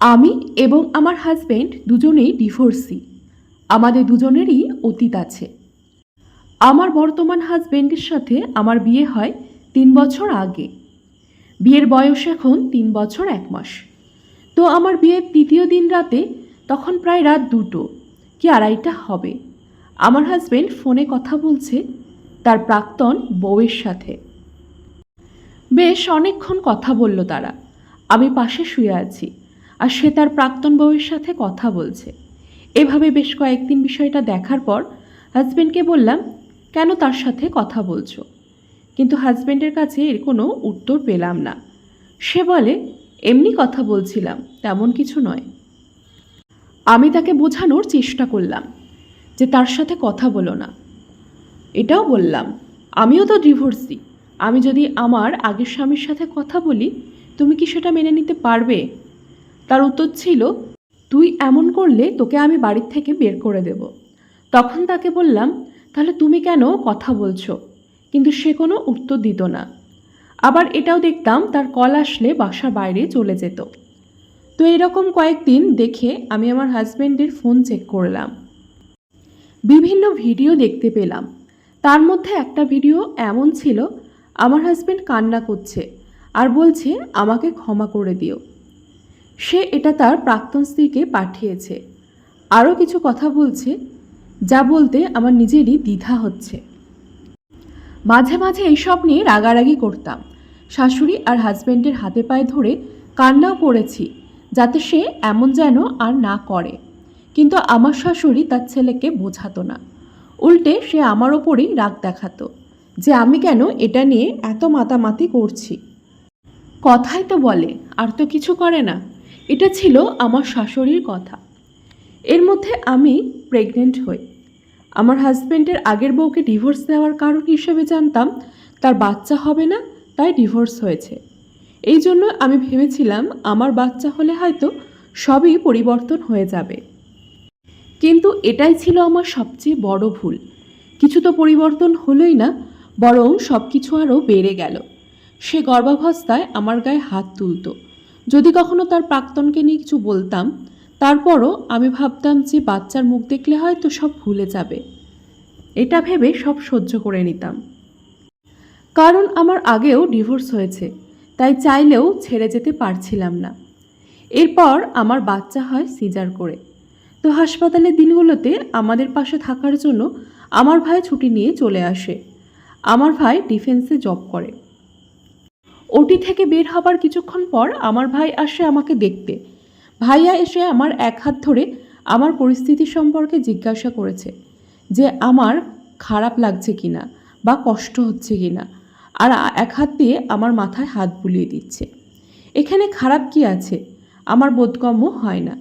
আমি এবং আমার হাজবেন্ড দুজনেই ডিভোর্সি আমাদের দুজনেরই অতীত আছে। আমার বর্তমান হাজবেন্ডের সাথে আমার বিয়ে হয় তিন বছর আগে। বিয়ের বয়স এখন তিন বছর এক মাস। তো আমার বিয়ের তৃতীয় দিন রাতে তখন প্রায় রাত দুটো কি আড়াইটা হবে। আমার হাজবেন্ড ফোনে কথা বলছে তার প্রাক্তন বউয়ের সাথে। বেশ অনেকক্ষণ কথা বলল তারা। আমি পাশে শুয়ে আছি। আর সে তার প্রাক্তন বউয়ের সাথে কথা বলছে। এভাবে বেশ কয়েকদিন বিষয়টা দেখার পর হাজব্যান্ডকে বললাম, কেন তার সাথে কথা বলছো? কিন্তু হাজব্যান্ডের কাছে এর কোনো উত্তর পেলাম না। সে বলে, এমনি কথা বলছিলাম, তেমন কিছু নয়। আমি তাকে বোঝানোর চেষ্টা করলাম যে তার সাথে কথা বলো না। এটাও বললাম, আমিও তো ডিভোর্সি আমি যদি আমার আগের স্বামীর সাথে কথা বলি, তুমি কি সেটা মেনে নিতে পারবে? তার উত্তর ছিল, তুই এমন করলে তোকে আমি বাড়ির থেকে বের করে দেব। তখন তাকে বললাম, তাহলে তুমি কেন কথা বলছো? কিন্তু সে কোনো উত্তর দিত না। আবার এটাও দেখতাম তার কল আসলে বাসার বাইরে চলে যেত। তো এরকম কয়েকদিন দেখে আমি আমার হাজব্যান্ডের ফোন চেক করলাম। বিভিন্ন ভিডিও দেখতে পেলাম। তার মধ্যে একটা ভিডিও এমন ছিল, আমার হাজব্যান্ড কান্না করছে, আর বলছে আমাকে ক্ষমা করে দিও। সে এটা তার প্রাক্তন স্ত্রীকে পাঠিয়েছে। আরও কিছু কথা বলছে, যা বলতে আমার নিজেরই দ্বিধা হচ্ছে। মাঝে মাঝে এইসব নিয়ে রাগারাগি করতাম। শাশুড়ি আর হাজব্যান্ডের হাতে পায়ে ধরে কান্নাও করেছি, যাতে সে এমন যেন আর না করে। কিন্তু আমার শাশুড়ি তার ছেলেকে বোঝাতো না। উল্টে সে আমার ওপরেই রাগ দেখাতো, যে আমি কেন এটা নিয়ে এত মাতামাতি করছি। কথাই তো বলে, আর তো কিছু করে না। এটা ছিল আমার শাশুড়ির কথা। এর মধ্যে আমি প্রেগনেন্ট হই। আমার হাজব্যান্ডের আগের বউকে ডিভোর্স দেওয়ার কারণ হিসেবে জানতাম, তার বাচ্চা হবে না, তাই ডিভোর্স হয়েছে। এই জন্য আমি ভেবেছিলাম, আমার বাচ্চা হলে হয়তো সবই পরিবর্তন হয়ে যাবে। কিন্তু এটাই ছিল আমার সবচেয়ে বড় ভুল। কিছু তো পরিবর্তন হলোই না, বরং সব কিছু আরও বেড়ে গেল। সে গর্ভাবস্থায় আমার গায়ে হাত তুলত। যদি কখনো তার প্রাক্তনকে নিয়ে কিছু বলতাম, তারপরও আমি ভাবতাম যে বাচ্চার মুখ দেখলে হয়তো সব ভুলে যাবে। এটা ভেবে সব সহ্য করে নিতাম। কারণ আমার আগেও ডিভোর্স হয়েছে, তাই চাইলেও ছেড়ে যেতে পারছিলাম না। এরপর আমার বাচ্চা হয় সিজার করে। তো হাসপাতালের দিনগুলোতে আমাদের পাশে থাকার জন্য আমার ভাই ছুটি নিয়ে চলে আসে। আমার ভাই ডিফেন্সে জব করে। ওটি থেকে বের হবার কিছুক্ষণ পর আমার ভাই আসে আমাকে দেখতে। ভাইয়া এসে আমার এক হাত ধরে আমার পরিস্থিতি সম্পর্কে জিজ্ঞাসা করেছে যে আমার খারাপ লাগছে কিনা বা কষ্ট হচ্ছে কিনা, আর এক হাত দিয়ে আমার মাথায় হাত বুলিয়ে দিচ্ছে। এখানে খারাপ কি আছে? আমার বোধগম্য হয় না।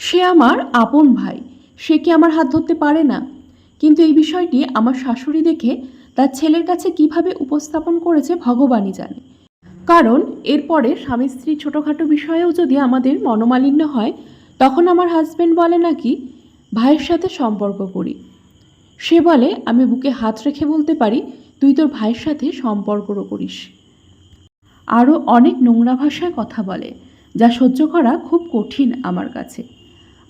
সে আমার আপন ভাই, সে কি আমার হাত ধরতে পারে না? কিন্তু এই বিষয়টি আমার শাশুড়ি দেখে তার ছেলের কাছে কীভাবে উপস্থাপন করেছে ভগবানই জানে। কারণ এরপরে স্বামী স্ত্রী ছোটোখাটো বিষয়েও যদি আমাদের মনোমালিন্য হয়, তখন আমার হাজব্যান্ড বলে নাকি, ভাইয়ের সাথে সম্পর্ক করি। সে বলে, আমি বুকে হাত রেখে বলতে পারি, তুই তোর ভাইয়ের সাথে সম্পর্কও করিস। আরও অনেক নোংরা ভাষায় কথা বলে, যা সহ্য করা খুব কঠিন আমার কাছে।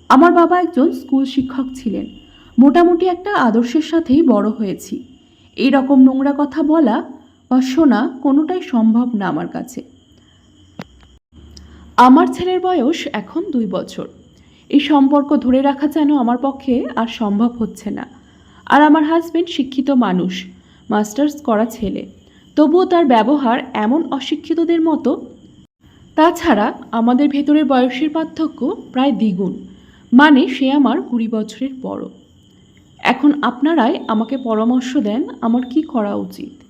আমার বাবা একজন স্কুল শিক্ষক ছিলেন। মোটামুটি একটা আদর্শের সাথেই বড় হয়েছি। এই রকম নোংরা কথা বলা শোনা কোনোটাই সম্ভব না আমার কাছে। আমার ছেলের বয়স এখন দুই বছর। এই সম্পর্ক ধরে রাখা যেন আমার পক্ষে আর সম্ভব হচ্ছে না। আর আমার হাজবেন্ড শিক্ষিত মানুষ মাস্টার্স করা ছেলে। তবুও তার ব্যবহার এমন অশিক্ষিতদের মতো। তাছাড়া আমাদের ভেতরের বয়সের পার্থক্য প্রায় দ্বিগুণ। মানে সে আমার কুড়ি বছরের বড়। এখন আপনারাই আমাকে পরামর্শ দেন আমার কি করা উচিত।